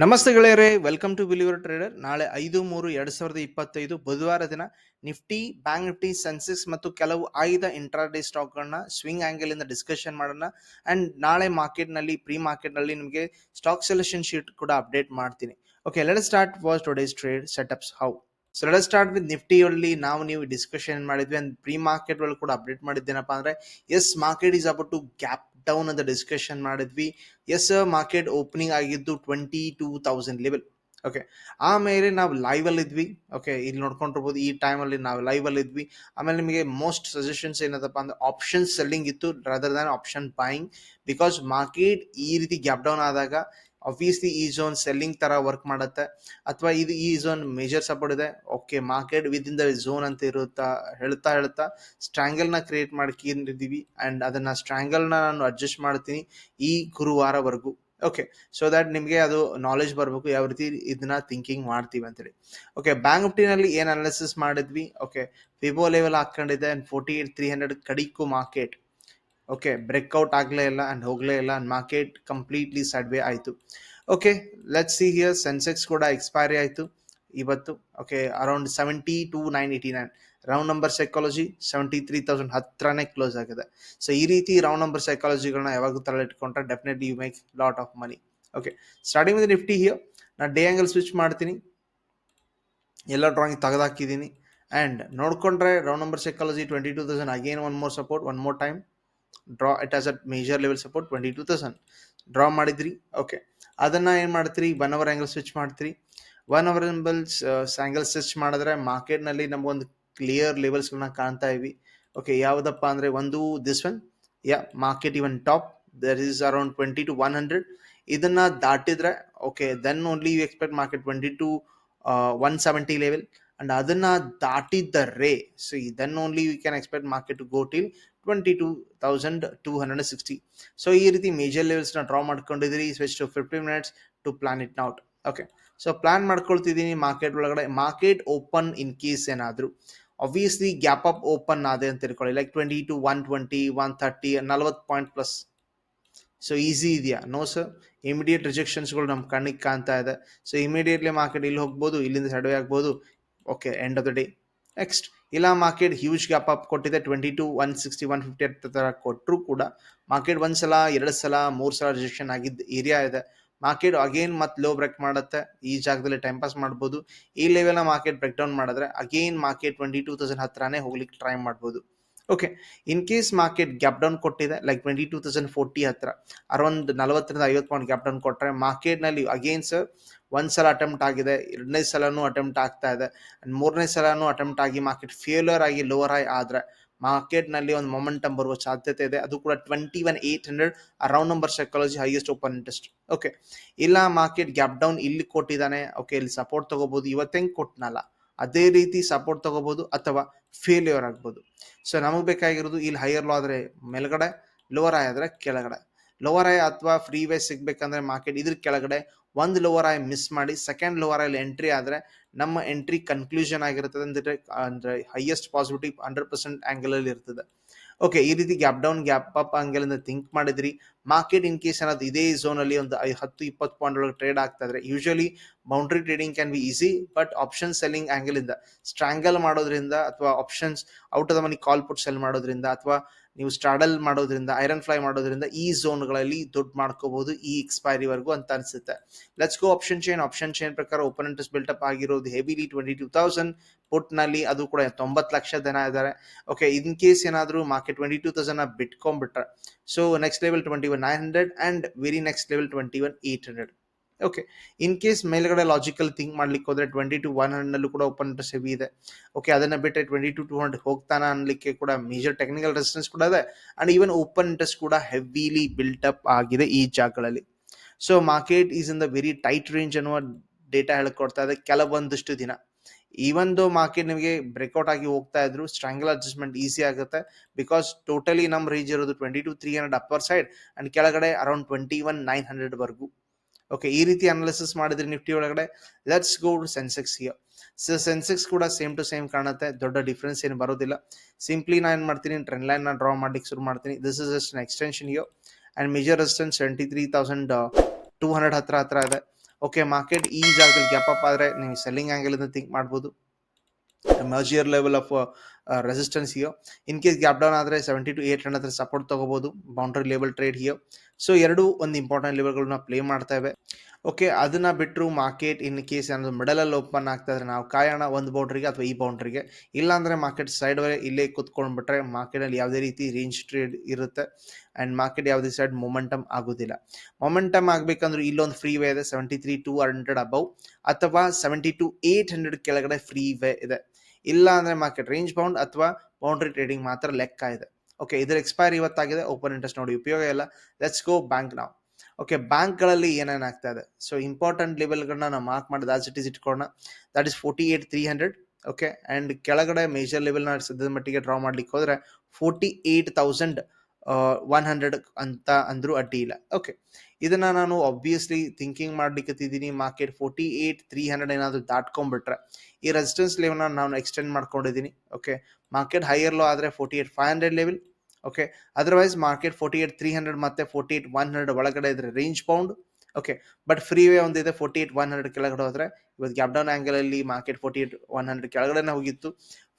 ನಮಸ್ತೆ ಗೆಳೆಯರೇ welcome to believer trader ನಾಳೆ ಐದು ಮೂರು ಎರಡ್ ಸಾವಿರದ ಇಪ್ಪತ್ತೈದು ಬುಧವಾರ ದಿನ ನಿಫ್ಟಿ, ಬ್ಯಾಂಕ್ ನಿಫ್ಟಿ, ಸೆನ್ಸೆಕ್ಸ್ ಮತ್ತು ಕೆಲವು ಆಯ್ದ ಇಂಟ್ರಾಡೇ ಸ್ಟಾಕ್ಗಳನ್ನ ಸ್ವಿಂಗ್ ಆಂಗಲ್ ಇಂದ ಡಿಸ್ಕಷನ್ ಮಾಡೋಣ. ಅಂಡ್ ನಾಳೆ ಮಾರ್ಕೆಟ್ನಲ್ಲಿ ಪ್ರೀ ಮಾರ್ಕೆಟ್ನಲ್ಲಿ ನಿಮಗೆ ಸ್ಟಾಕ್ ಸೆಲೆಕ್ಷನ್ ಶೀಟ್ ಕೂಡ ಅಪ್ಡೇಟ್ ಮಾಡ್ತೀನಿ. Okay let start was today's trade setups how so let start with ನಿಫ್ಟಿಯಲ್ಲಿ ನಾವು ನೀವು ಡಿಸ್ಕಷನ್ ಮಾಡಿದ್ವಿ. ಅಂಡ್ ಪ್ರೀ ಮಾರ್ಕೆಟ್ ಒಳಗೆ ಕೂಡ ಅಪ್ಡೇಟ್ ಮಾಡಿದ್ದೇನಪ್ಪ ಅಂದ್ರೆ yes market is about to gap down ಅಂತ ಡಿಸ್ಕಷನ್ ಮಾಡಿದ್ವಿ. ಎಸ್ ಮಾರ್ಕೆಟ್ ಓಪನಿಂಗ್ ಆಗಿದ್ದು twenty two thousand level okay ಆಮೇಲೆ ನಾವು ಲೈವ್ ಅಲ್ಲಿ ಇದ್ವಿ. ಓಕೆ ಇಲ್ಲಿ ನೋಡ್ಕೊಂಡಿರ್ಬೋದು, ಈ ಟೈಮಲ್ಲಿ ನಾವು ಲೈವ್ ಅಲ್ಲಿ ಇದ್ವಿ. ಆಮೇಲೆ ನಿಮಗೆ ಮೋಸ್ಟ್ ಸಜೆಷನ್ಸ್ ಏನದಪ್ಪ ಅಂದ್ರೆ ಆಪ್ಷನ್ ಸೆಲ್ಲಿಂಗ್ ಇತ್ತು rather than option buying because market ಈ ರೀತಿ ಗ್ಯಾಪ್ ಡೌನ್ ಆದಾಗ ಆಬ್ವಿಯಸ್ಲಿ ಈ ಝೋನ್ ಸೆಲ್ಲಿಂಗ್ ತರ ವರ್ಕ್ ಮಾಡುತ್ತೆ. ಅಥವಾ ಇದು ಈ ಝೋನ್ ಮೇಜರ್ ಸಪೋರ್ಟ್ ಇದೆ. Okay market within the zone ಅಂತ ಇರುತ್ತಾ, ಹೇಳ್ತಾ ಹೇಳ್ತಾ ಸ್ಟ್ರಾಂಗಲ್ನ ಕ್ರಿಯೇಟ್ ಮಾಡ್ಕೊಂಡಿದ್ದೀವಿ. ಅಂಡ್ ಅದನ್ನ ಸ್ಟ್ರಾಂಗಲ್ನ ನಾನು ಅಡ್ಜಸ್ಟ್ ಮಾಡ್ತೀನಿ ಈ ಗುರುವಾರವರೆಗೂ. ಓಕೆ ಸೊ ದಟ್ ನಿಮಗೆ ಅದು ನಾಲೆಜ್ ಬರಬೇಕು, ಯಾವ ರೀತಿ ಇದನ್ನ ಥಿಂಕಿಂಗ್ ಮಾಡ್ತೀವಿ ಅಂತೇಳಿ ಓಕೆ ಬ್ಯಾಂಕ್ ಟಿನಲ್ಲಿ ಏನ್ ಅನಾಲಿಸಿಸ್ ಮಾಡಿದ್ವಿ? ಓಕೆ ವಿವೋ level ಹಾಕೊಂಡಿದೆ and forty eight three hundred ಕಡಿಕು market okay breakout ಆಗಲೇ ಇಲ್ಲ ಆ್ಯಂಡ್ ಹೋಗಲೇ ಇಲ್ಲ ಆ್ಯಂಡ್ ಮಾರ್ಕೆಟ್ ಕಂಪ್ಲೀಟ್ಲಿ ಸಡ್ವೆ ಆಯಿತು. Okay let see here Sensex ಕೂಡ ಎಕ್ಸ್ಪೈರಿ ಆಯಿತು ಇವತ್ತು. Okay around seventy two nine eighty nine round number psychology seventy three thousand ಹತ್ರನೇ close ಆಗಿದೆ. ಸೊ ಈ ರೀತಿ ರೌಂಡ್ ನಂಬರ್ ಸೈಕಾಲಜಿಗಳನ್ನ ಯಾವಾಗೂ ತಲೆ ಇಟ್ಕೊಂಡ್ರೆ definitely you make lot of money okay starting with Nifty here ನಾ ಡೇ ಆ್ಯಂಗಲ್ ಸ್ವಿಚ್ ಮಾಡ್ತೀನಿ. ಎಲ್ಲ ಡ್ರಾಯಿಂಗ್ ತೆಗೆದಾಕಿದ್ದೀನಿ. ಆ್ಯಂಡ್ ನೋಡ್ಕೊಂಡ್ರೆ round number psychology twenty two thousand again one more support one more time draw it as a major level support twenty two thousand draw ಮಾಡಿದ್ರಿ okay ಅದನ್ನು ಏನು ಮಾಡ್ತೀರಿ? One hour angle switch ಮಾಡ್ತೀರಿ. One hour ಎಂಬಲ್ಸ್ angle switch ಮಾಡಿದ್ರೆ ಮಾರ್ಕೆಟ್ನಲ್ಲಿ ನಮಗೊಂದು clear ಲೆವೆಲ್ಸ್ಗಳನ್ನ ಕಾಣ್ತಾ ಇವಿ ಓಕೆ ಯಾವುದಪ್ಪ ಅಂದರೆ ಒಂದು this one yeah market even top there is around twenty two one hundred ಇದನ್ನು ದಾಟಿದ್ರೆ okay then only you expect market twenty two one seventy level and ಅದನ್ನ ದಾಟಿದ್ದರೆ so then only you can expect market to go till twenty two thousand two hundred sixty so ಈ ರೀತಿ major ಲೆವೆಲ್ಸ್ನ draw ಮಾಡ್ಕೊಂಡಿದ್ದೀರಿ switch to fifty minutes to plan it out okay so plan ಮಾಡ್ಕೊಳ್ತಿದ್ದೀನಿ market ಒಳಗಡೆ. Market open in case ಏನಾದರೂ. Obviously gap up open ಆದೆ ಅಂತ ತಿಳ್ಕೊಳ್ಳಿ. Like twenty two one twenty one thirty ನಲ್ವತ್ತು ಪಾಯಿಂಟ್ ಪ್ಲಸ್ ಸೊ ಈಸಿ ಇದೆಯಾ? No sir immediate ರಿಜೆಕ್ಷನ್ಸ್ಗಳು ನಮ್ಮ ಕಣ್ಣಿಗೆ ಕಾಣ್ತಾ ಇದೆ. ಸೊ ಇಮಿಡಿಯೇಟ್ಲಿ ಮಾರ್ಕೆಟ್ ಇಲ್ಲಿ ಹೋಗ್ಬೋದು, ಇಲ್ಲಿಂದ ಸಡವೆ ಆಗ್ಬೋದು. Okay end of the day next ಇಲ್ಲ ಮಾರ್ಕೆಟ್ ಹ್ಯೂಜ್ ಗ್ಯಾಪ್ ಅಪ್ ಕೊಟ್ಟಿದೆ. Twenty two one sixty one fifty ಥರ ಕೊಟ್ಟರು ಕೂಡ ಮಾರ್ಕೆಟ್ ಒಂದು ಸಲ, ಎರಡು ಸಲ, ಮೂರು ಸಲ ರಿಜೆಕ್ಷನ್ ಆಗಿದ್ದ ಏರಿಯಾ ಇದೆ. ಮಾರ್ಕೆಟ್ ಅಗೇನ್ ಮತ್ತೆ ಲೋ ಬ್ರೇಕ್ ಮಾಡುತ್ತೆ. ಈ ಜಾಗದಲ್ಲಿ ಟೈಮ್ ಪಾಸ್ ಮಾಡ್ಬೋದು. ಈ ಲೆವೆಲ್ನ ಮಾರ್ಕೆಟ್ ಬ್ರೇಕ್ ಡೌನ್ ಮಾಡಿದ್ರೆ again market twenty two thousand ಹತ್ರನೇ ಹೋಗ್ಲಿಕ್ಕೆ ಟ್ರೈ ಮಾಡ್ಬೋದು. Okay in case market gap down ಕೊಟ್ಟಿದೆ like twenty two thousand forty ಹತ್ರ ಅರೌಂಡ್ ನಲವತ್ತರಿಂದ ಐವತ್ತು ಪಾಯಿಂಟ್ ಗ್ಯಾಪ್ ಡೌನ್ ಕೊಟ್ಟರೆ ಮಾರ್ಕೆಟ್ನಲ್ಲಿ ಅಗೇನ್ ಸರ್ ಒಂದು ಸಲ ಅಟೆಂಪ್ಟ್ ಆಗಿದೆ, ಎರಡನೇ ಸಲನೂ ಅಟೆಂಪ್ಟ್ ಆಗ್ತಾ ಇದೆ ಅಂಡ್ ಮೂರನೇ ಸಲನೂ ಅಟೆಂಪ್ಟ್ ಆಗಿ ಮಾರ್ಕೆಟ್ ಫೇಲ್ಯೂರ್ ಆಗಿ ಲೋವರ್ ಆಗಿ ಆದರೆ ಮಾರ್ಕೆಟ್ನಲ್ಲಿ ಒಂದು ಮೊಮೆಂಟಮ್ ಬರುವ ಸಾಧ್ಯತೆ ಇದೆ. ಅದು ಕೂಡ twenty one eight hundred around number psychology highest open interest okay ಇಲ್ಲ ಮಾರ್ಕೆಟ್ ಗ್ಯಾಪ್ ಡೌನ್ ಇಲ್ಲಿ ಕೊಟ್ಟಿದ್ದಾನೆ. ಓಕೆ ಇಲ್ಲಿ ಸಪೋರ್ಟ್ ತಗೋಬಹುದು ಇವತ್ತೆಂಗ್ ಕೊಟ್ಟನಲ್ಲ ಅದೇ ರೀತಿ ಸಪೋರ್ಟ್ ತಗೋಬಹುದು ಅಥವಾ ಫೇಲ್ಯೂರ್ ಆಗ್ಬೋದು. ಸೊ ನಮಗೆ ಬೇಕಾಗಿರೋದು ಇಲ್ಲಿ ಹೈಯರ್ ಲೋ ಆದರೆ ಮೇಲ್ಗಡೆ ಲೋವರ್ ಆದರೆ ಕೆಳಗಡೆ. ಲೋವರ್ ಐ ಅಥವಾ ಫ್ರೀ ವೇ ಸಿಗ್ಬೇಕಂದ್ರೆ ಮಾರ್ಕೆಟ್ ಇದ್ರ ಕೆಳಗಡೆ ಒಂದು ಲೋವರ್ ಐ ಮಿಸ್ ಮಾಡಿ ಸೆಕೆಂಡ್ ಲೋವರ್ ಐಲಿ ಎಂಟ್ರಿ ಆದರೆ ನಮ್ಮ ಎಂಟ್ರಿ ಕನ್ಕ್ಲೂಷನ್ ಆಗಿರ್ತದೆ ಅಂದ್ರೆ, ಅಂದರೆ highest possibility hundred percent angle ಅಲ್ಲಿ ಇರ್ತದೆ. ಓಕೆ ಈ ರೀತಿ gap down gap up angle ಇಂದ ಥಿಂಕ್ ಮಾಡಿದ್ರಿ. ಮಾರ್ಕೆಟ್ ಇನ್ ಕೇಸ್ ಏನಾದ್ರು ಇದೇ ಝೋನ್ ಅಲ್ಲಿ ಒಂದು ಹತ್ತು, ಇಪ್ಪತ್ತು ಪಾಯಿಂಟ್ ಒಳಗೆ ಟ್ರೇಡ್ ಆಗ್ತಾ ಇದ್ರೆ usually boundary trading can be easy but option selling angle ಇಂದ ಸ್ಟ್ರಾಂಗಲ್ ಮಾಡೋದ್ರಿಂದ ಅಥವಾ options out of the money call put sell ಮಾಡೋದ್ರಿಂದ ಅಥವಾ ನೀವು ಸ್ಟ್ರಾಡಲ್ ಮಾಡೋದ್ರಿಂದ ಐರನ್ ಫ್ಲೈ ಮಾಡೋದ್ರಿಂದ ಈ ಝೋನ್ಗಳಲ್ಲಿ ದುಡ್ಡು ಮಾಡ್ಕೋಬಹುದು ಈ ಎಕ್ಸ್ಪೈರಿ ವರೆಗೂ ಅಂತ ಅನ್ಸುತ್ತೆ. Let's go option chain option chain ಪ್ರಕಾರ ಓಪನ್ ಇಂಟ್ರೆಸ್ಟ್ ಬಿಲ್ಟಪ್ ಆಗಿರೋದು ಹೆವಿಲಿ ಟ್ವೆಂಟಿ ಟೂ ತೌಸಂಡ್ ಪುಟ್ನಲ್ಲಿ ಅದು ಕೂಡ ತೊಂಬತ್ತು ಲಕ್ಷ ಜನ ಇದ್ದಾರೆ. ಓಕೆ ಇನ್ ಕೇಸ್ ಏನಾದರೂ market twenty two thousand ಬಿಟ್ಕೊಂಡ್ಬಿಟ್ರೆ. So next level twenty one nine hundred and very next level twenty one eight hundred okay in case ಮೇಲ್ಗಡೆ logical think ಮಾಡ್ಲಿಕ್ಕೆ ಹೋದ್ರೆ ಟ್ವೆಂಟಿ ಟು ಒನ್ ಹಂಡ್ರೆಡ್ ಕೂಡ open interest heavy ಇದೆ. Okay ಅದನ್ನ ಬಿಟ್ಟರೆ twenty two two hundred ಹೋಗ್ತಾನ ಅನ್ಲಿಕ್ಕೆ ಕೂಡ ಮೇಜರ್ ಟೆಕ್ನಿಕಲ್ ರೆಸಿಸ್ಟೆನ್ಸ್ ಕೂಡ ಇದೆ. ಅಂಡ್ ಈವನ್ ಓಪನ್ ಇಂಟ್ರೆಸ್ಟ್ ಕೂಡ ಹೆವಿಲಿ ಬಿಲ್ಟ್ ಅಪ್ ಆಗಿದೆ ಈ ಜಾಗಗಳಲ್ಲಿ. So market is in the very tight range ಅನ್ನುವ ಡೇಟಾ ಹೇಳ್ಕೊಡ್ತಾ ಇದೆ ಕೆಲವೊಂದಷ್ಟು ದಿನ. ಈವನ್ ದೋ ಮಾರ್ಕೆಟ್ ನಿಮಗೆ ಬ್ರೇಕ್ಔಟ್ ಆಗಿ ಹೋಗ್ತಾ ಇದ್ರು ಸ್ಟ್ರಾಂಗಲ್ ಅಡ್ಜಸ್ಟ್ಮೆಂಟ್ ಈಸಿ ಆಗುತ್ತೆ. ಬಿಕಾಸ್ ಟೋಟಲಿ ನಮ್ಮ ರೇಂಜ್ ಇರೋದು twenty two three hundred upper side and ಕೆಳಗಡೆ around twenty one nine hundred ವರೆಗೂ. ಓಕೆ ಈ ರೀತಿ ಅನಾಲಿಸಿಸ್ ಮಾಡಿದ್ರೆ ನಿಫ್ಟಿ ಒಳಗಡೆ let's go Sensex here so Sensex ಕೂಡ ಸೇಮ್ ಟು ಸೇಮ್ ಕಾಣುತ್ತೆ, ದೊಡ್ಡ ಡಿಫ್ರೆನ್ಸ್ ಏನು ಬರೋದಿಲ್ಲ. ಸಿಂಪ್ಲಿ ನಾನು ಏನು ಮಾಡ್ತೀನಿ ಟ್ರೆಂಡ್ ಲೈನ್ ನಾ ಡ್ರಾ ಮಾಡ್ಲಿಕ್ಕೆ ಶುರು ಮಾಡ್ತೀನಿ. This is just extension here and major resistance seventy three thousand two hundred ಹತ್ರ ಹತ್ರ ಇದೆ. ಓಕೆ ಮಾರ್ಕೆಟ್ ಈ ಜಾಗದಲ್ಲಿ ಗ್ಯಾಪ್ ಅಪ್ ಆದರೆ ನೀವು ಸೆಲ್ಲಿಂಗ್ ಆ್ಯಂಗಲ್ ಅಂತ ಥಿಂಕ್ ಮಾಡ್ಬೋದು. Major level of resistance here in case gap down ಆದರೆ seventy two eight hundred support ತಗೋಬಹುದು boundary level trade here so ಎರಡು ಒಂದು ಇಂಪಾರ್ಟೆಂಟ್ ಲೆವೆಲ್ಗಳನ್ನ ಪ್ಲೇ ಮಾಡ್ತಾ ಇವೆ. ಓಕೆ ಅದನ್ನ ಬಿಟ್ಟರು ಮಾರ್ಕೆಟ್ ಇನ್ ಕೇಸ್ ಏನಾದ್ರು ಮಿಡಲಲ್ಲಿ ಓಪನ್ ಆಗ್ತಾ ಇದ್ರೆ ನಾವು ಕಾಯೋಣ ಒಂದು ಬೌಂಡ್ರಿಗೆ ಅಥವಾ ಈ ಬೌಂಡ್ರಿಗೆ ಇಲ್ಲಾಂದರೆ ಮಾರ್ಕೆಟ್ ಸೈಡ್ ಇಲ್ಲೇ ಕೂತ್ಕೊಂಡ್ಬಿಟ್ರೆ ಮಾರ್ಕೆಟಲ್ಲಿ ಯಾವುದೇ ರೀತಿ ರೇಂಜ್ ಟ್ರೇಡ್ ಇರುತ್ತೆ. ಆ್ಯಂಡ್ ಮಾರ್ಕೆಟ್ ಯಾವುದೇ ಸೈಡ್ ಮೊಮೆಂಟಮ್ ಆಗೋದಿಲ್ಲ. ಮೊಮೆಂಟಮ್ ಆಗಬೇಕಂದ್ರೆ ಇಲ್ಲೊಂದು ಫ್ರೀ ವೇ ಇದೆ. Seventy three two hundred above ಅಥವಾ ಸೆವೆಂಟಿ ಟು ಏಟ್ ಹಂಡ್ರೆಡ್ ಕೆಳಗಡೆ ಫ್ರೀ ವೇ ಇದೆ. ಇಲ್ಲ ಅಂದ್ರೆ ಮಾರ್ಕೆಟ್ ರೇಂಜ್ ಬೌಂಡ್ ಅಥವಾ ಬೌಂಡ್ರಿ ಟ್ರೇಡಿಂಗ್ ಮಾತ್ರ ಲೆಕ್ಕ ಇದೆ. ಓಕೆ ಇದರ ಎಕ್ಸ್ಪೈರ್ ಇವತ್ತಾಗಿದೆ ಓಪನ್ ಇಂಟ್ರೆಸ್ಟ್ ನೋಡಿ, ಉಪಯೋಗ ಇಲ್ಲ. ಲೆಟ್ಸ್ ಗೋ ಬ್ಯಾಂಕ್ ನಾವು ಓಕೆ ಬ್ಯಾಂಕ್ಗಳಲ್ಲಿ ಏನೇನು ಆಗ್ತಾ ಇದೆ? ಸೊ ಇಂಪಾರ್ಟೆಂಟ್ ಲೆವೆಲ್ಗಳನ್ನ ನಾವು ಮಾರ್ಕ್ ಮಾಡಿದ ಆಸ್ ಇಟ್ ಇಸ್ ಇಟ್ಕೊಳ್ಳೋಣ. That is forty eight three hundred okay and ಕೆಳಗಡೆ ಮೇಜರ್ ಲೆವೆಲ್ನ ಸದ್ಯದ ಮಟ್ಟಿಗೆ ಡ್ರಾ ಮಾಡ್ಲಿಕ್ಕೆ ಹೋದ್ರೆ forty eight thousand one hundred ಅಂತ ಅಂದ್ರೂ ಅಡ್ಡಿ ಇಲ್ಲ. ಓಕೆ ಇದನ್ನ ನಾನು ಆಬ್ವಿಯಸ್ಲಿ ಥಿಂಕಿಂಗ್ ಮಾಡ್ಲಿಕ್ಕೆ market forty eight three hundred ಏನಾದರೂ ದಾಟ್ಕೊಂಡ್ಬಿಟ್ರೆ ಈ ರೆಸಿಸ್ಟೆನ್ಸ್ ಲೆವೆಲ್ನ ನಾನು ಎಕ್ಸ್ಟೆಂಡ್ ಮಾಡ್ಕೊಂಡಿದ್ದೀನಿ. ಓಕೆ ಮಾರ್ಕೆಟ್ ಹೈಯರ್ ಲೋ ಆದರೆ forty eight five hundred level okay otherwise market forty eight three hundred ಮತ್ತೆ ಫೋರ್ಟಿ ಏಟ್ ಒನ್ ಹಂಡ್ರೆಡ್ ಒಳಗಡೆ ಇದ್ರೆ range bound okay but free way ಒಂದಿದೆ ಫೋರ್ಟಿ ಏಟ್ ಒನ್ ಹಂಡ್ರೆಡ್ ಕೆಳಗಡೆ ಹೋದ್ರೆ ಇವತ್ತು gap down angle ಅಲ್ಲಿ market forty eight one hundred ಕೆಳಗಡೆ ಹೋಗಿತ್ತು.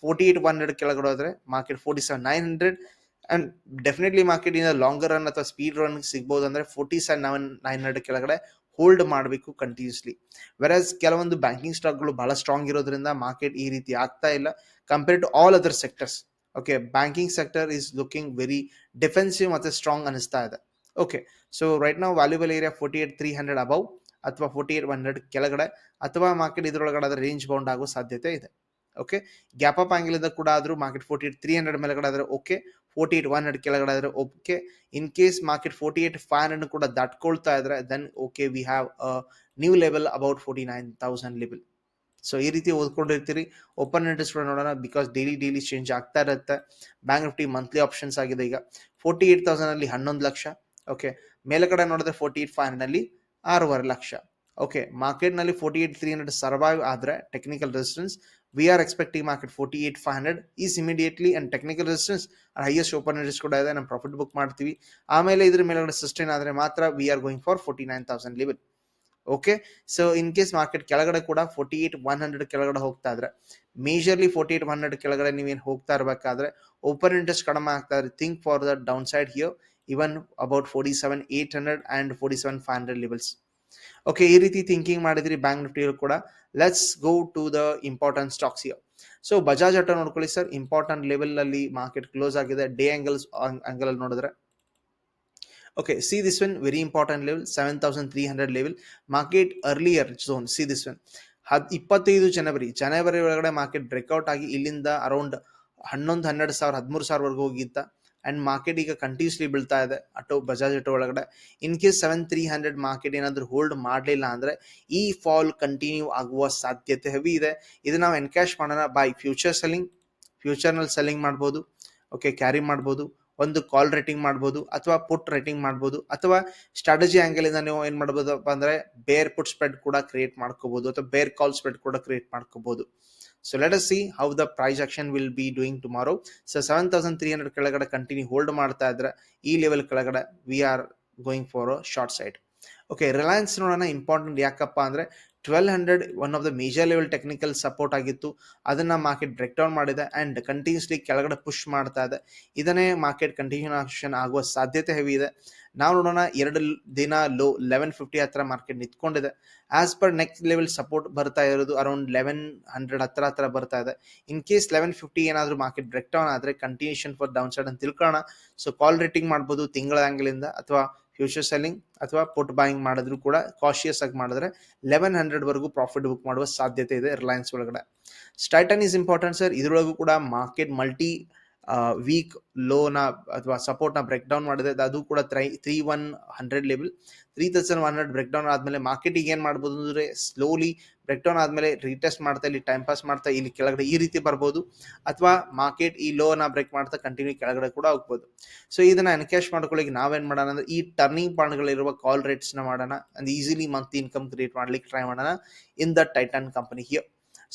ಫೋರ್ಟಿ ಏಟ್ ಒನ್ ಹಂಡ್ರೆಡ್ ಕೆಳಗಡೆ ಹೋದ್ರೆ market forty seven nine hundred and definitely market ಇಂದ ಲಾಂಗರ್ ರನ್ ಅಥವಾ ಸ್ಪೀಡ್ ರನ್ ಸಿಗ್ಬೋದು ಅಂದ್ರೆ forty seven nine nine hundred ಕೆಳಗಡೆ ಹೋಲ್ಡ್ ಮಾಡಬೇಕು ಕಂಟಿನ್ಯೂಸ್ಲಿ ವೆರಸ್ ಕೆಲವೊಂದು ಬ್ಯಾಂಕಿಂಗ್ ಸ್ಟಾಕ್ಗಳು ಬಹಳ ಸ್ಟ್ರಾಂಗ್ ಇರೋದ್ರಿಂದ ಮಾರ್ಕೆಟ್ ಈ ರೀತಿ ಆಗ್ತಾ ಇಲ್ಲ compare to all other sectors okay banking sector is looking very defensive ಮತ್ತೆ ಸ್ಟ್ರಾಂಗ್ ಅನಿಸ್ತಾ ಇದೆ. ಓಕೆ ಸೊ ರೈಟ್ ನಾವು valuable area forty eight three hundred above ಅಥವಾ ಫೋರ್ಟಿ ಏಟ್ ಒನ್ ಹಂಡ್ರೆಡ್ ಕೆಳಗಡೆ ಅಥವಾ ಮಾರ್ಕೆಟ್ ಇದರೊಳಗಡೆ ಅದರ ರೇಂಜ್ ಬೌಂಡ್ ಆಗೋ ಸಾಧ್ಯತೆ ಇದೆ. ಓಕೆ ಗ್ಯಾಪ್ ಅಪ್ ಆಂಗಲ್ ಕೂಡ ಆದರೂ market forty eight three hundred ಮೇಲೆಗಡೆ ಆದರೆ okay forty eight one hundred ಕೆಳಗಡೆ ಆದರೆ okay in case market forty eight five hundred ಕೂಡ ದಾಟ್ಕೊಳ್ತಾ ಇದ್ರೆ then okay we have new level about forty nine thousand level so ಈ ರೀತಿ ಓದ್ಕೊಂಡಿರ್ತೀರಿ. ಓಪನ್ ಇಂಟ್ರೆಸ್ಟ್ ನೋಡೋಣ ಬಿಕಾಸ್ ಡೈಲಿ ಡೈಲಿ ಚೇಂಜ್ ಆಗ್ತಾ ಇರುತ್ತೆ. ಬ್ಯಾಂಕ್ ನಿಫ್ಟಿ ಮಂತ್ಲಿ ಆಪ್ಷನ್ಸ್ ಆಗಿದೆ ಈಗ. ಫೋರ್ಟಿ ಏಟ್ ತೌಸಂಡ್ ಅಲ್ಲಿ ಹನ್ನೊಂದು ಲಕ್ಷ ಓಕೆ ಮೇಲ್ಗಡೆ ನೋಡಿದ್ರೆ ಫೋರ್ಟಿ ಏಟ್ ಫೈವ್ ಹಂಡ್ರೆಡ್ ಅಲ್ಲಿ ಆರೂವರೆ ಲಕ್ಷ. ಓಕೆ ಮಾರ್ಕೆಟ್ನಲ್ಲಿ forty eight three hundred survive ಆದರೆ technical resistance we are expecting market forty eight five hundred is immediately and technical resistance highest open interest ಕೂಡ ಇದೆ ನಮ್ಮ ಪ್ರಾಫಿಟ್ ಬುಕ್ ಮಾಡ್ತೀವಿ. ಆಮೇಲೆ ಇದ್ರ ಮೇಲ್ಗಡೆ ಸಸ್ಟೈನ್ ಆದರೆ ಮಾತ್ರ we are going for forty nine thousand level okay so in case market ಕೆಳಗಡೆ ಕೂಡ ಫೋರ್ಟಿ ಏಟ್ ಒನ್ ಹಂಡ್ರೆಡ್ ಕೆಳಗಡೆ ಹೋಗ್ತಾ ಇದ್ರೆ majorly forty eight one hundred ಕೆಳಗಡೆ ನೀವೇನು ಹೋಗ್ತಾ ಇರಬೇಕಾದ್ರೆ ಓಪನ್ ಇಂಟ್ರೆಸ್ಟ್ ಕಡಿಮೆ ಆಗ್ತಾ ಇದ್ರೆ think for the down side here even about forty seven eight hundred and forty seven five hundred levels okay ಈ ರೀತಿ ಥಿಂಕಿಂಗ್ ಮಾಡಿದ್ರಿ ಬ್ಯಾಂಕ್ ನಿಫ್ಟಿಯಲ್ಲೂ ಕೂಡ. Let's go to the important stocks here so Bajaj auto ನೋಡ್ಕೊಳ್ಳಿ sir important level ಅಲ್ಲಿ market close ಆಗಿದೆ. Day angles angle ಅಲ್ಲಿ ನೋಡಿದ್ರೆ. Okay see this when very important level seven thousand three hundred level market earlier zone see this when had, ಇಪ್ಪತ್ತೈದು ಜನವರಿ ಜನವರಿ ಒಳಗಡೆ market breakout ಆಗಿ ಇಲ್ಲಿಂದ around ಹನ್ನೊಂದು, ಹನ್ನೆರಡು ಸಾವಿರ, ಹದಿಮೂರು ಸಾವಿರವರೆಗೂ ಹೋಗಿತ್ತ. ಅಂಡ್ ಮಾರ್ಕೆಟ್ ಈಗ ಕಂಟಿನ್ಯೂಸ್ಲಿ ಬೀಳ್ತಾ ಇದೆ. ಆಟೋ ಬಜಾಜ್ ಆಟೋ ಒಳಗಡೆ. In case seven three hundred market ಏನಾದರೂ ಹೋಲ್ಡ್ ಮಾಡಲಿಲ್ಲ ಅಂದರೆ ಈ ಫಾಲ್ ಕಂಟಿನ್ಯೂ ಆಗುವ ಸಾಧ್ಯತೆ ಹೆವಿ ಇದೆ. ಇದು ನಾವು ಎನ್ಕ್ಯಾಶ್ ಮಾಡೋಣ ಬೈ ಫ್ಯೂಚರ್ ಸೆಲ್ಲಿಂಗ್ ಫ್ಯೂಚರ್ನಲ್ಲಿ ಸೆಲ್ಲಿಂಗ್ ಮಾಡ್ಬೋದು. ಓಕೆ ಕ್ಯಾರಿ ಮಾಡ್ಬೋದು. ಒಂದು ಕಾಲ್ ರೇಟಿಂಗ್ ಮಾಡ್ಬೋದು ಅಥವಾ ಪುಟ್ ರೇಟಿಂಗ್ ಮಾಡ್ಬೋದು ಅಥವಾ ಸ್ಟ್ರಾಟಜಿ ಆ್ಯಂಗಲಿಂದ ನೀವು ಏನು ಮಾಡ್ಬೋದಪ್ಪ ಅಂದರೆ ಬೇರ್ ಪುಟ್ ಸ್ಪ್ರೆಡ್ ಕೂಡ ಕ್ರಿಯೇಟ್ ಮಾಡ್ಕೋಬೋದು ಅಥವಾ ಬೇರ್ ಕಾಲ್ ಸ್ಪ್ರೆಡ್ ಕೂಡ ಕ್ರಿಯೇಟ್ ಮಾಡ್ಕೋಬಹುದು so let us see how the price action will be doing tomorrow so seven thousand three hundred ಕೆಳಗಡೆ ಕಂಟಿನ್ಯೂ ಹೋಲ್ಡ್ ಮಾಡ್ತಾ ಇದ್ರೆ ಈ ಲೆವೆಲ್ ಕೆಳಗಡೆ we are going for short side okay Reliance ನೋಡೋಣ important ಯಾಕಪ್ಪ ಅಂದ್ರೆ twelve hundred one of the major level technical support ಆಗಿತ್ತು. ಅದನ್ನ ಮಾರ್ಕೆಟ್ ಬ್ರೇಕ್ ಡೌನ್ ಮಾಡಿದೆ ಅಂಡ್ ಕಂಟಿನ್ಯೂಸ್ಲಿ ಕೆಳಗಡೆ ಪುಷ್ ಮಾಡ್ತಾ ಇದೆ. ಇದನ್ನೇ ಮಾರ್ಕೆಟ್ ಕಂಟಿನ್ಯೂಷನ್ ಆಗುವ ಸಾಧ್ಯತೆ ಹೆವಿ ಇದೆ. ನಾವು ನೋಡೋಣ ಎರಡು ದಿನ ಲೋ ಲೆವೆನ್ ಫಿಫ್ಟಿ ಹತ್ರ market ನಿಂತ್ಕೊಂಡಿದೆ. As per next level support ಬರ್ತಾ ಇರೋದು ಅರೌಂಡ್ ಲೆವೆನ್ ಹಂಡ್ರೆಡ್ ಹತ್ರ ಹತ್ರ ಬರ್ತಾ ಇದೆ. ಇನ್ ಕೇಸ್ ಲೆವೆನ್ ಫಿಫ್ಟಿ ಏನಾದರೂ ಮಾರ್ಕೆಟ್ ಬ್ರೇಕ್ ಡೌನ್ ಆದರೆ ಕಂಟಿನ್ಯೂಷನ್ ಫಾರ್ ಡೌನ್ ಸೈಡ್ ಅಂತ ತಿಳ್ಕೊಳ್ಳೋಣ. ಸೊ ಕಾಲ್ ರೇಟಿಂಗ್ ಮಾಡ್ಬೋದು ತಿಂಗಳ ಆಂಗಲಿಂದ ಅಥವಾ ಫ್ಯೂಚರ್ ಸೆಲ್ಲಿಂಗ್ ಅಥವಾ ಪುಟ್ ಬಾಯಿಂಗ್ ಮಾಡಿದ್ರು ಕೂಡ ಕಾಶಿಯಸ್ ಆಗಿ ಮಾಡಿದ್ರೆ ಲೆವೆನ್ ಹಂಡ್ರೆಡ್ ವರೆಗೂ ಪ್ರಾಫಿಟ್ ಬುಕ್ ಮಾಡುವ ಸಾಧ್ಯತೆ ಇದೆ ರಿಲಯನ್ಸ್ ಒಳಗಡೆ. ಸ್ಟೈಟನ್ ಇಸ್ ಇಂಪಾರ್ಟೆಂಟ್ ಸರ್ ಇದರೊಳಗೂ ಕೂಡ ಮಾರ್ಕೆಟ್ ಮಲ್ಟಿ ವೀಕ್ ಲೋನ ಅಥವಾ ಸಪೋರ್ಟ್ನ ಬ್ರೇಕ್ ಡೌನ್ ಮಾಡಿದೆ. ಅದು ಕೂಡ three three one hundred level three thousand one hundred break down ಆದಮೇಲೆ ಮಾರ್ಕೆಟಿಗೆ ಏನು ಮಾಡ್ಬೋದು ಅಂದರೆ ಸ್ಲೋಲಿ ಬ್ರೇಕ್ ಡೌನ್ ಆದಮೇಲೆ ರೀಟೆಸ್ಟ್ ಮಾಡ್ತಾ ಇಲ್ಲಿ ಟೈಮ್ ಪಾಸ್ ಮಾಡ್ತಾ ಇಲ್ಲಿ ಕೆಳಗಡೆ ಈ ರೀತಿ ಬರ್ಬೋದು. ಅಥವಾ ಮಾರ್ಕೆಟ್ ಈ ಲೋನ ಬ್ರೇಕ್ ಮಾಡ್ತಾ ಕಂಟಿನ್ಯೂ ಕೆಳಗಡೆ ಕೂಡ ಹೋಗ್ಬೋದು. ಸೊ ಇದನ್ನ ಎನ್ಕ್ಯಾಶ್ ಮಾಡ್ಕೊಳ್ಳಿಕ್ಕೆ ನಾವೇನು ಮಾಡೋಣ ಅಂದ್ರೆ ಈ ಟರ್ನಿಂಗ್ ಪಾಯಿಂಟ್ಗಳಿರುವ ಕಾಲ್ ರೇಟ್ಸ್ನ ಮಾಡೋಣ. And easily month income create ಮಾಡ್ಲಿಕ್ಕೆ ಟ್ರೈ ಮಾಡೋಣ in the Titan company here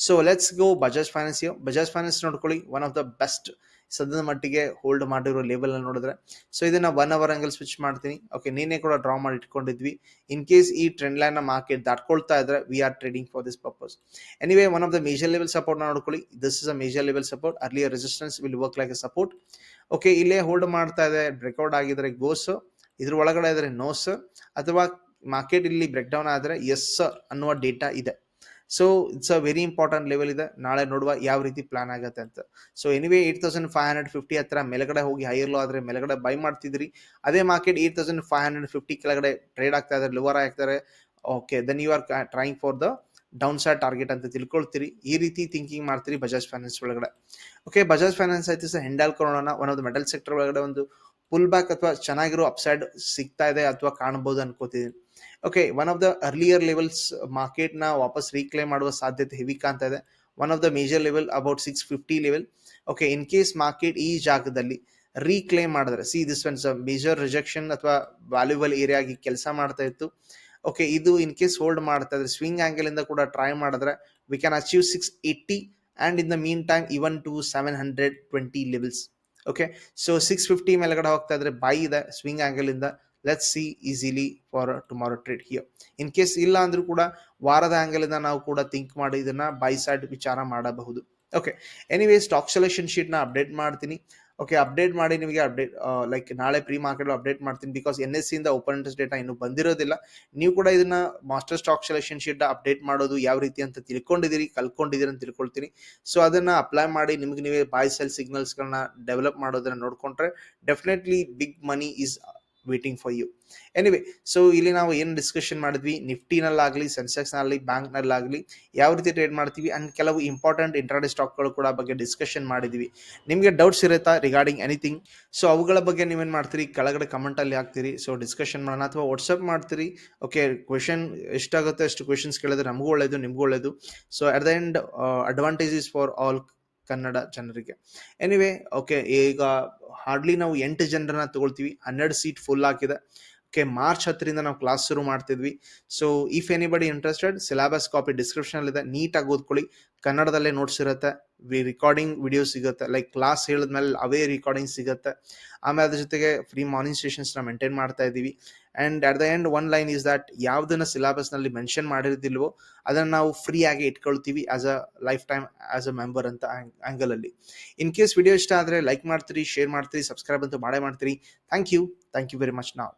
so let's go Bajaj finance here Bajaj finance ನೋಡ್ಕೊಳ್ಳಿ ಒನ್ ಆಫ್ ದ ಬೆಸ್ಟ್ ಸದ್ಯದ ಮಟ್ಟಿಗೆ ಹೋಲ್ಡ್ ಮಾಡಿರೋ ಲೆವೆಲ್ ನೋಡಿದ್ರೆ. ಸೊ ಇದನ್ನ ಒನ್ ಅವರ್ ಆಂಗಲ್ ಸ್ವಿಚ್ ಮಾಡ್ತೀನಿ. ಓಕೆ ನೀನೇ ಕೂಡ ಡ್ರಾ ಮಾಡಿ ಇಟ್ಕೊಂಡಿದ್ವಿ. ಇನ್ ಕೇಸ್ ಈ ಟ್ರೆಂಡ್ ಲೈನ್ ಮಾರ್ಕೆಟ್ ದಾಟ್ಕೊಳ್ತಾ ಇದ್ರೆ we are trading for this purpose anyway one of the major level support ನೋಡ್ಕೊಳ್ಳಿ. This is a major level support earlier resistance will work like a support okay ಇಲ್ಲೇ hold ಮಾಡ್ತಾ ಇದೆ. Breakout ಆಗಿದ್ರೆ goes ಇದ್ರ ಒಳಗಡೆ ಇದ್ರೆ ನೋಸ್ ಅಥವಾ market ಇಲ್ಲಿ ಬ್ರೇಕ್ ಡೌನ್ ಆದರೆ ಎಸ್ ಅನ್ನುವ ಡೇಟಾ ಇದೆ. So it's a very important level ಇದೆ. ನಾಳೆ ನೋಡುವ ಯಾವ ರೀತಿ ಪ್ಲಾನ್ ಆಗುತ್ತೆ ಅಂತ. So anyway eight thousand five hundred fifty ಹತ್ರ ಮೇಲ್ಗಡೆ ಹೋಗಿ ಹೈಯರ್ ಲೋ ಆದರೆ ಮೇಲ್ಗಡೆ ಬೈ ಮಾಡ್ತಿದ್ರಿ. ಅದೇ market eight thousand five hundred fifty ಕೆಳಗಡೆ ಟ್ರೇಡ್ ಆಗ್ತಾ ಇದ್ದಾರೆ ಲೋವರ್ ಆಗ್ತಾರೆ. Okay then you are trying for the down side target ಅಂತ ತಿಳ್ಕೊಳ್ತೀರಿ. ಈ ರೀತಿ ಥಿಂಕಿಂಗ್ ಮಾಡ್ತೀರಿ ಬಜಾಜ್ ಫೈನಾನ್ಸ್ ಒಳಗಡೆ. ಓಕೆ ಬಜಾಜ್ ಫೈನಾನ್ಸ್ ಆಯ್ತು ಸರ್ ಹೆಂಡಾಲ್ ಕೊಡೋಣ one of the metal sector ಒಳಗಡೆ ಒಂದು ಪುಲ್ ಬ್ಯಾಕ್ ಅಥವಾ ಚೆನ್ನಾಗಿರೋ ಅಪ್ಸೈಡ್ ಸಿಗ್ತಾ ಇದೆ ಅಥವಾ ಕಾಣಬಹುದು ಅನ್ಕೋತಿದ್ದೀನಿ okay one of the earlier levels ಮಾರ್ಕೆಟ್ನ ವಾಪಸ್ ರೀಕ್ಲೇಮ್ ಮಾಡುವ ಸಾಧ್ಯತೆ ಹೆವಿ ಕಾಣ್ತಾ ಇದೆ. One of the major level about six fifty level okay in case market ಈ ಜಾಗದಲ್ಲಿ ರೀಕ್ಲೇಮ್ ಮಾಡಿದ್ರೆ see this once major rejection ಅಥವಾ ವ್ಯಾಲ್ಯೂಬಲ್ ಏರಿಯಾ ಆಗಿ ಕೆಲಸ ಮಾಡ್ತಾ ಇತ್ತು. ಓಕೆ ಇದು ಇನ್ ಕೇಸ್ ಹೋಲ್ಡ್ ಮಾಡ್ತಾ ಇದ್ರೆ ಸ್ವಿಂಗ್ ಆಂಗಲ್ ಇಂದ ಕೂಡ ಟ್ರೈ ಮಾಡಿದ್ರೆ we can achieve six eighty and in the mean time even to seven hundred twenty levels okay so six fifty ಮೇಲ್ಗಡೆ ಹೋಗ್ತಾ ಇದ್ರೆ ಬೈ ಇದೆ ಸ್ವಿಂಗ್ ಆಂಗಲ್ ಇಂದ. Let see easily for tomorrow trade here in case ಇಲ್ಲ ಅಂದ್ರೂ ಕೂಡ ವಾರದ angle ಇಂದ ನಾವು ಕೂಡ ಥಿಂಕ್ ಮಾಡಿ ಇದನ್ನ ಬೈ ಸೈಡ್ ವಿಚಾರ ಮಾಡಬಹುದು. ಓಕೆ ಎನಿವೇ ಸ್ಟಾಕ್ ಸೆಲೆಕ್ಷನ್ ಶೀಟ್ನ ಅಪ್ಡೇಟ್ ಮಾಡ್ತೀನಿ. ಓಕೆ ಅಪ್ಡೇಟ್ ಮಾಡಿ ನಿಮಗೆ ಅಪ್ಡೇಟ್ ಲೈಕ್ ನಾಳೆ ಪ್ರೀ ಮಾರ್ಕೆಟ್ ಅಪ್ಡೇಟ್ ಮಾಡ್ತೀನಿ ಬಿಕಾಸ್ ಎನ್ ಎಸ್ ಸಿ ಇಂದ ಓಪನ್ ಇಂಟ್ರೆಸ್ಟ್ ಡೇಟಾ ಇನ್ನೂ ಬಂದಿರೋದಿಲ್ಲ. ನೀವು ಕೂಡ ಇದನ್ನ master stock selection sheet update ಮಾಡೋದು ಯಾವ ರೀತಿ ಅಂತ ತಿಳ್ಕೊಂಡಿದ್ದೀರಿ, ಕಲ್ಕೊಂಡಿದ್ದೀರಿ ಅಂತ ತಿಳ್ಕೊಳ್ತೀನಿ. ಸೊ ಅದನ್ನ ಅಪ್ಲೈ ಮಾಡಿ ನಿಮ್ಗೆ ನೀವೇ ಬಾಯ್ ಸೆಲ್ ಸಿಗ್ನಲ್ಸ್ಗಳನ್ನ ಡೆವಲಪ್ ಮಾಡೋದನ್ನ ನೋಡ್ಕೊಂಡ್ರೆ definitely big money is waiting for you anyway so ಇಲ್ಲಿ ನಾವು ಏನು ಡಿಸ್ಕಷನ್ ಮಾಡಿದ್ವಿ? ನಿಫ್ಟಿನಲ್ಲಾಗಲಿ, ಸೆನ್ಸೆಕ್ಸ್ನಲ್ಲಿ, ಬ್ಯಾಂಕ್ನಲ್ಲಾಗಲಿ ಯಾವ ರೀತಿ ಟ್ರೇಡ್ ಮಾಡ್ತೀವಿ? ಅಂಡ್ ಕೆಲವು ಇಂಪಾರ್ಟೆಂಟ್ ಇಂಟ್ರಾಡೆ ಸ್ಟಾಕ್ಗಳು ಕೂಡ ಬಗ್ಗೆ ಡಿಸ್ಕಷನ್ ಮಾಡಿದ್ವಿ. ನಿಮಗೆ ಡೌಟ್ಸ್ ಇರುತ್ತಾ ರಿಗಾರ್ಡಿಂಗ್ ಎನಿಥಿಂಗ್ ಸೊ ಅವುಗಳ ಬಗ್ಗೆ ನೀವೇನು ಮಾಡ್ತೀರಿ? ಕೆಳಗಡೆ ಕಮೆಂಟಲ್ಲಿ ಹಾಕ್ತೀರಿ. ಸೊ ಡಿಸ್ಕಷನ್ ಮಾಡೋಣ ಅಥವಾ ವಾಟ್ಸಪ್ ಮಾಡ್ತೀರಿ? ಓಕೆ ಕ್ವೆಶನ್ ಎಷ್ಟಾಗುತ್ತೆ ಅಷ್ಟು ಕ್ವೆಶನ್ಸ್ ಕೇಳಿದ್ರೆ ನಮಗೂ ಒಳ್ಳೆಯದು ನಿಮಗೂ ಒಳ್ಳೆಯದು so at the end advantages for all Kannada ಜನರಿಗೆ. ಎನಿವೆ ಓಕೆ ಈಗ ಹಾರ್ಡ್ಲಿ ನಾವು ಎಂಟು ಜನರನ್ನ ತಗೊಳ್ತೀವಿ. ಹನ್ನೆರಡು ಸೀಟ್ ಫುಲ್ ಆಗಿದೆ ಓಕೆ ಮಾರ್ಚ್ ಹತ್ತರಿಂದ ನಾವು ಕ್ಲಾಸ್ ಶುರು ಮಾಡ್ತಿದ್ವಿ. So if anybody interested syllabus copy description ಇದೆ ನೀಟಾಗಿ ಓದ್ಕೊಳ್ಳಿ. ಕನ್ನಡದಲ್ಲೇ ನೋಟ್ಸ್ ಇರುತ್ತೆ. ವಿ ರೆಕಾರ್ಡಿಂಗ್ ವಿಡಿಯೋ ಸಿಗುತ್ತೆ. ಲೈಕ್ ಕ್ಲಾಸ್ ಹೇಳಿದ್ಮೇಲೆ ಅವೇ ರೆಕಾರ್ಡಿಂಗ್ ಸಿಗುತ್ತೆ. ಆಮೇಲೆ ಅದ್ರ ಜೊತೆಗೆ ಫ್ರೀ ಮಾರ್ನಿಂಗ್ ಸೆಷನ್ಸ್ನ ಮೇಂಟೈನ್ ಮಾಡ್ತಾ ಇದ್ದೀವಿ. And at the end one line is that ಯಾವುದನ್ನು ಸಿಲೆಬಸ್ನಲ್ಲಿ ಮೆನ್ಷನ್ ಮಾಡಿರ್ದಿಲ್ವೋ ಅದನ್ನು ನಾವು ಫ್ರೀಯಾಗಿ ಇಟ್ಕೊಳ್ತೀವಿ as a lifetime as a member ಅಂತ ಆ್ಯಂಗಲಲ್ಲಿ ಇನ್ ಕೇಸ್ ವಿಡಿಯೋ ಇಷ್ಟ ಆದರೆ ಲೈಕ್ ಮಾಡ್ತೀರಿ ಶೇರ್ ಮಾಡ್ತೀರಿ ಸಬ್ಸ್ಕ್ರೈಬ್ ಅಂತೂ ಮಾಡೇ ಮಾಡ್ತೀರಿ. Thank you thank you very much ನಾವು